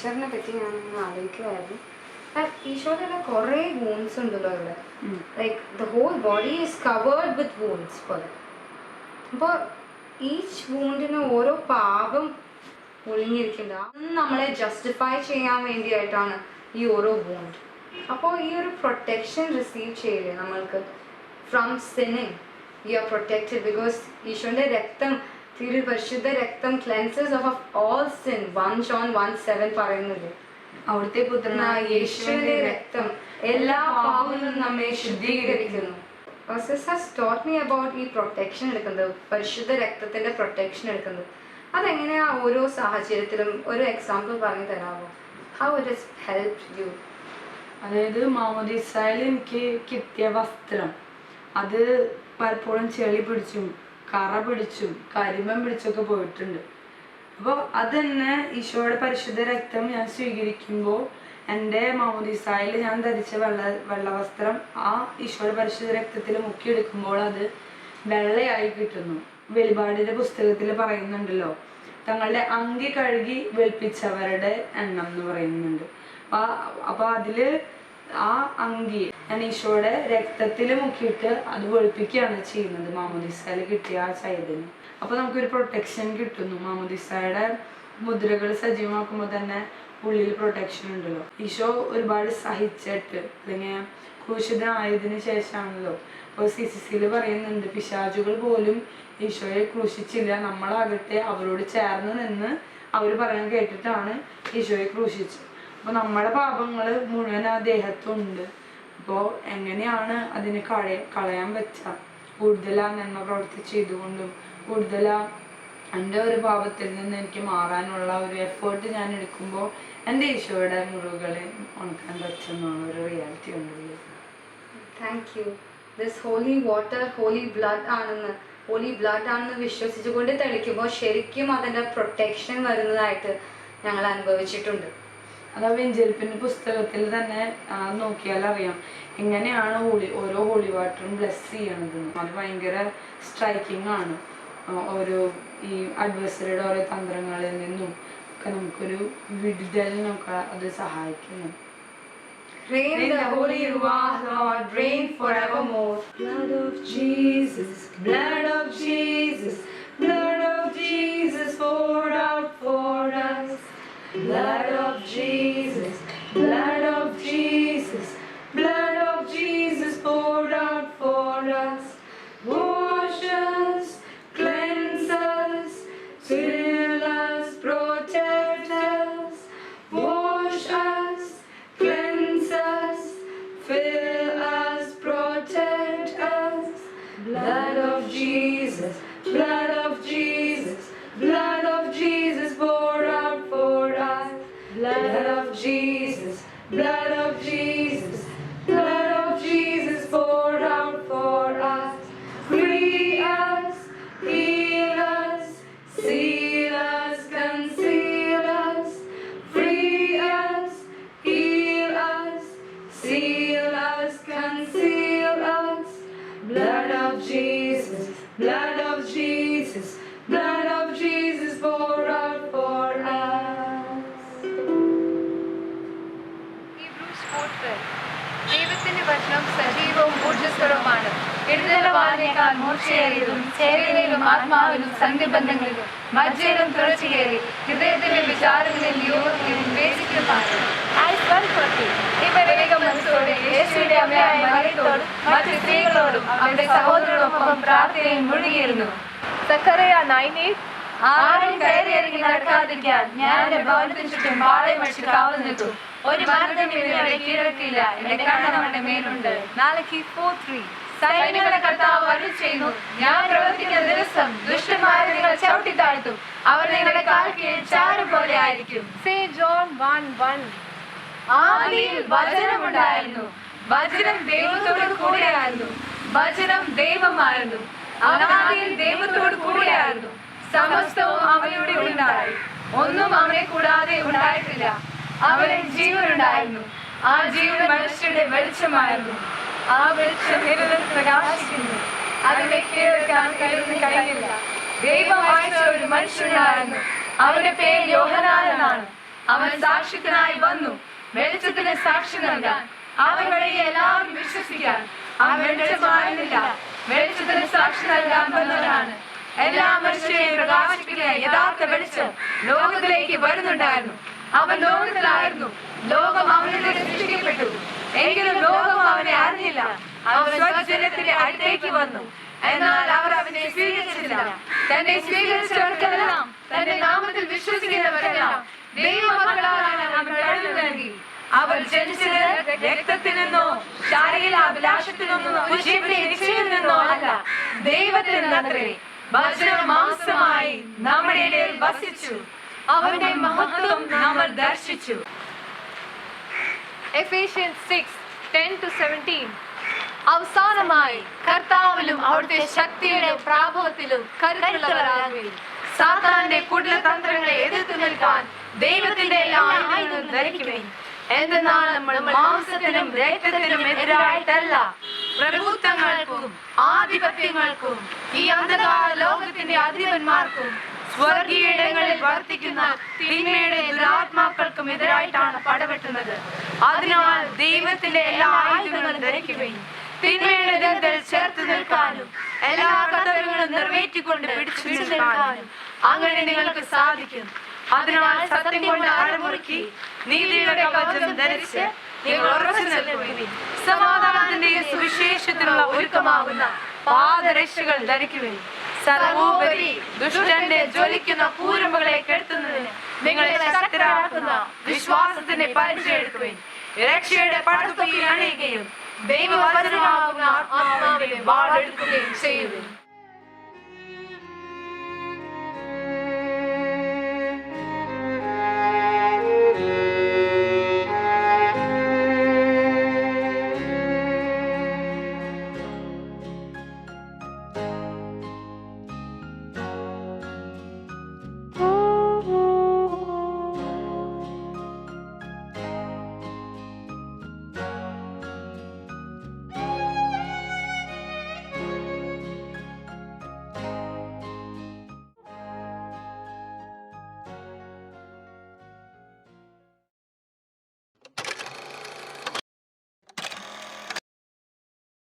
ഈ പിക്ചറിനെ പറ്റി ഞാൻ ആലോചിക്കുമായിരുന്നു ഈശോയുടെ കുറേ വൂൺസ് ഉണ്ടല്ലോ ഇവിടെ. Like the whole body is covered with wounds പോലെ. അപ്പോൾ ഈച്ച് വൂണ്ടിന് ഓരോ പാപം ഒളിഞ്ഞിരിക്കുന്നത് അന്ന് നമ്മളെ ജസ്റ്റിഫൈ ചെയ്യാൻ വേണ്ടിയായിട്ടാണ് ഈ ഓരോ വൂണ്ട് അപ്പോൾ ഈ ഒരു പ്രൊട്ടക്ഷൻ റിസീവ് ചെയ്യില്ലേ നമ്മൾക്ക്? From sinning you are protected because ഈശോന്റെ രക്തം തിരു പരിശുദ്ധ രക്തം cleanses of all sin one John one seven പറയുന്നത്. അവിടുത്തെ പുത്രനായ യേശുവിന്റെ രക്തം എല്ലാ പാപങ്ങളും നമ്മെ ശുദ്ധീകരിക്കുന്നു. ടോട്ട് മീ അബൌട്ട് ഈ പ്രൊട്ടക്ഷൻ എടുക്കുന്നത്. പരിശുദ്ധ രക്തത്തിന്റെ പ്രൊട്ടക്ഷൻ എടുക്കുന്നത്. അതെങ്ങനെയാ ഓരോ സാഹചര്യത്തിലും ഒരു എക്സാമ്പിൾ പറഞ്ഞു തരാമോ? How it is help you അതായത് മാമോദിസായിൽ എനിക്ക് കിട്ടിയ വസ്ത്രം. അത് പലപ്പോഴും ചെളി പിടിച്ചും കറ പിടിച്ചും കരിമ്പം പിടിച്ചൊക്കെ പോയിട്ടുണ്ട്. അപ്പോൾ അത് തന്നെ ഈശോയുടെ പരിശുദ്ധ രക്തം ഞാൻ സ്വീകരിക്കുമ്പോൾ എന്റെ മൗദിസായിൽ ഞാൻ ധരിച്ച വെള്ള വെള്ളവസ്ത്രം ആ ഈശോയുടെ പരിശുദ്ധ രക്തത്തിൽ മുക്കിയെടുക്കുമ്പോൾ അത് വെള്ളയായി കിട്ടുന്നു. വെളിപാടിന്റെ പുസ്തകത്തിൽ പറയുന്നുണ്ടല്ലോ തങ്ങളുടെ അങ്കി കഴുകി വെളുപ്പിച്ചവരുടെ എണ്ണം എന്ന് പറയുന്നുണ്ട്. അപ്പോൾ അപ്പൊ അതിൽ ആ അങ്കി ഞാൻ ഈശോയുടെ രക്തത്തിൽ മുക്കിയിട്ട് അത് വെളുപ്പിക്കുകയാണ് ചെയ്യുന്നത് മാമോദിസയിൽ കിട്ടിയ ആ ചൈതന്യം അപ്പൊ നമുക്കൊരു പ്രൊട്ടക്ഷൻ കിട്ടുന്നു. മാമോദിസയുടെ മുദ്രകൾ സജീവമാക്കുമ്പോൾ തന്നെ ഉള്ളിൽ പ്രൊട്ടക്ഷൻ ഉണ്ടല്ലോ. ഈശോ ഒരുപാട് സഹിച്ചിട്ട് അല്ലെങ്കിൽ ക്രൂശിതനായതിനു ശേഷമാണല്ലോ. അപ്പോൾ സി സി സിയിൽ പറയുന്നുണ്ട് പിശാചുകൾ പോലും ഈശോയെ ക്രൂശിച്ചില്ല. നമ്മളാകട്ടെ അവരോട് ചേർന്ന് നിന്ന് അവർ പറയാൻ കേട്ടിട്ടാണ് ഈശോയെ ക്രൂശിച്ചത്. അപ്പോൾ നമ്മുടെ പാപങ്ങൾ മുഴുവൻ ആ ദേഹത്തുണ്ട്. അപ്പോൾ എങ്ങനെയാണ് അതിന് കളയ കളയാൻ പറ്റുക? കൂടുതൽ ആ നന്മ പ്രവർത്തി ചെയ്തുകൊണ്ടും കൂടുതൽ ആ എന്റെ ഒരു പാപത്തിൽ നിന്ന് എനിക്ക് മാറാനുള്ള ഒരു എഫേർട്ട് ഞാൻ എടുക്കുമ്പോൾ എന്റെ ഈശോയുടെ മുറിവുകളെ ഉണക്കാൻ പറ്റുന്നുള്ള ഒരു റിയാലിറ്റി ഉണ്ട് thank you this holy water holy blood ആണെന്ന് ഹോളി ബ്ലഡ് ആണെന്ന് വിശ്വസിച്ചുകൊണ്ട് തെളിക്കുമ്പോൾ ശരിക്കും അതിന്റെ പ്രൊട്ടക്ഷൻ വരുന്നതായിട്ട് ഞങ്ങൾ അനുഭവിച്ചിട്ടുണ്ട്. അത് ആ വെഞ്ചരിപ്പിന്റെ പുസ്തകത്തിൽ തന്നെ നോക്കിയാൽ അറിയാം. എങ്ങനെയാണ് ഹോളി ഓരോ ഹോളി വാട്ടറും ബ്ലെസ് ചെയ്യണത്. അത് ഭയങ്കര സ്ട്രൈക്കിംഗ് ആണ്. ഓരോ ഈ അഡ്വൈസറിയുടെ ഓരോ തന്ത്രങ്ങളിൽ നിന്നും ഒക്കെ നമുക്കൊരു വിടുതലിനൊക്കെ അത് സഹായിക്കുന്നു. Reign the holy Ruach, Lord, reign forevermore. Blood of Jesus, blood of Jesus, എഴുതലവാനേക്കാൾ മൂർച്ചയേറിയതും ചേരയിലും ആത്മാവിലും സന്ധിബന്ധങ്ങളിലും മജ്ജയിലും തുറച്ചുകയറി ഹൃദയത്തിന്റെ വിചാരങ്ങളിൽ യോഗത്തിലും വേദിക്കുമാണ് യേശുവിന്റെ അമ്മയായ മറിയത്തോടും മറ്റു സ്ത്രീകളോടും അവരുടെ സഹോദരനോടൊപ്പം പ്രാർത്ഥനയിൽ മുഴുകിയിരുന്നു. സക്കറിയ നൈനി ആരും കയറി ഇറങ്ങി നടക്കാതിരിക്കാൻ ഞാൻ എന്റെ ഭവനത്തിന് ചുറ്റും പാളയം അടിച്ച് കാവൽ നിൽക്കും. ഒരു ഇവരെ കീഴടക്കില്ല എന്റെ കണ്ണം അവന്റെ മേലുണ്ട്. നാളെ ഫോർ ത്രീ സൈന്യങ്ങളുടെ കർത്താവ് അരുൾ ചെയ്യുന്നു. ഞാൻ പ്രവർത്തിക്കുന്ന ദിവസം ദുഷ്ടന്മാരെ നിങ്ങൾ ചവിട്ടി താഴ്ത്തും. അവർ നിങ്ങളുടെ കാൽ കീഴിൽ ചാരം പോലെ ആയിരിക്കും. സേ ജോൺ വൺ വൺ ആദിയിൽ വചനമുണ്ടായിരുന്നു വചനം ദൈവത്തോട് കൂടെയായിരുന്നു. വചനം ദൈവമായിരുന്നു. അവനാദിയിൽ ദൈവത്തോട് കൂടെയായിരുന്നു. സമസ്തവും അവനോട് ഉണ്ടായി. ഒന്നും അവനെ കൂടാതെ ഉണ്ടായിട്ടില്ല. അവന് ജീവനുണ്ടായിരുന്നു. ആ ജീവൻ മനുഷ്യരുടെ വെളിച്ചമായിരുന്നു. ആ വെളിച്ചം ഇരുളിൽ പ്രകാശിക്കുന്നു അതിനെ കീഴടക്കാൻ കഴിയുന്ന കഴിയില്ല ഒരു മനുഷ്യനായിരുന്നു അവന്റെ പേര് യോഹനാൻ അവൻ സാക്ഷ്യത്തിനായി വന്നു. വെളിച്ചത്തിന് സാക്ഷി നൽകാൻ. അവൻ വഴി എല്ലാവരും വിശ്വസിക്കാൻ. അവൻ വെളിച്ചമായിരുന്നില്ല വെളിച്ചത്തിന് സാക്ഷി നൽകാൻ വന്നവനാണ്. എല്ലാ മനുഷ്യരെയും പ്രകാശിപ്പിക്കുന്ന യഥാർത്ഥ വെളിച്ചം ലോകത്തിലേക്ക് വരുന്നുണ്ടായിരുന്നു. അവൻ ലോകത്തിലായിരുന്നു. ലോകം അവനിലൂടെ സൃഷ്ടിക്കപ്പെട്ടു. എങ്കിലും ലോകം അവനെ അറിഞ്ഞില്ല. അവൻ സ്വജനത്തിന്റെ അടുത്തേക്ക് വന്നു. എന്നാൽ അവർ അവനെ സ്വീകരിച്ചില്ല. തന്നെ സ്വീകരിച്ചവർക്കെല്ലാം തന്റെ നാമത്തിൽ വിശ്വസിക്കുന്നവരെല്ലാം ദൈവമക്കളാണ് അവൻ കഴിവ് നൽകി. അവർ ജനിച്ചത് രക്തത്തിൽ നിന്നോ ശാരീരിക നിന്നോ അല്ല. ദൈവത്തിൽ നിന്നത്രേ. മാംസമായി നമ്മുടെ വസിച്ചു. അവന്റെ മഹത്വം നമ്മൾ ദർശിച്ചു. Ephesians 6 10 to 17 അവസാനമായി കർത്താവിലും അവിടുത്തെ ശക്തിയുടെ പ്രാഭവത്തിലും കരുത്തുള്ളവരാകുകയും സാത്താന്റെ കുടിലതന്ത്രങ്ങളെ എതിർത്ത് നിൽക്കാൻ ദൈവത്തിന്റെ എല്ലാ ആയുധങ്ങളും എന്തെന്നാൽ നമ്മൾ മാംസത്തിനും രക്തത്തിനും എതിരായിട്ടല്ല. പ്രഭുത്വങ്ങൾക്കും ആധിപത്യങ്ങൾക്കും ഈ അന്ധകാര ലോകത്തിന്റെ അധിപന്മാർക്കും സ്വർഗീയ ഇടങ്ങളിൽ വർത്തിക്കുന്ന തിന്മയുടെ ദുരാത്മാക്കൾക്കും എതിരായിട്ടാണ് പടവെട്ടുന്നത്. അതിനാൽ ദൈവത്തിന്റെ എല്ലാ ആയുധങ്ങളും ധരിക്കുകയും തിന്മയുടെ ദിനത്തിൽ ചേർത്ത് നിൽക്കാനും എല്ലാ കർത്തവ്യങ്ങളും നിറവേറ്റിക്കൊണ്ട് പിടിച്ചു നിൽക്കാനും അങ്ങനെ നിങ്ങൾക്ക് സാധിക്കും. അതിനാൽ സത്യം കൊണ്ട് അരമുറുക്കി നീതിയുടെ കവചം ധരിച്ച് നിങ്ങൾ ഉറച്ചു നിൽക്കുവിൻ സമാധാനത്തിന്റെയും സുവിശേഷത്തിനുള്ള ഒരുക്കമാകുന്ന പാദരക്ഷകൾ ധരിക്കുവിൻ സർവോപരി ദുഷ്ടന്റെ ജ്വലിക്കുന്ന കൂരമ്പുകളെ കെടുത്തുന്നതിന് നിങ്ങളെ ശക്തരാക്കുന്ന വിശ്വാസത്തിന്റെ പരിചയെടുക്കുവിൻ രക്ഷയുടെ പടത്തുകയും അണിയുകയും ദൈവവചനമാകുന്ന ആത്മാവിനെ വാളെടുക്കുകയും ചെയ്യുവിൻ.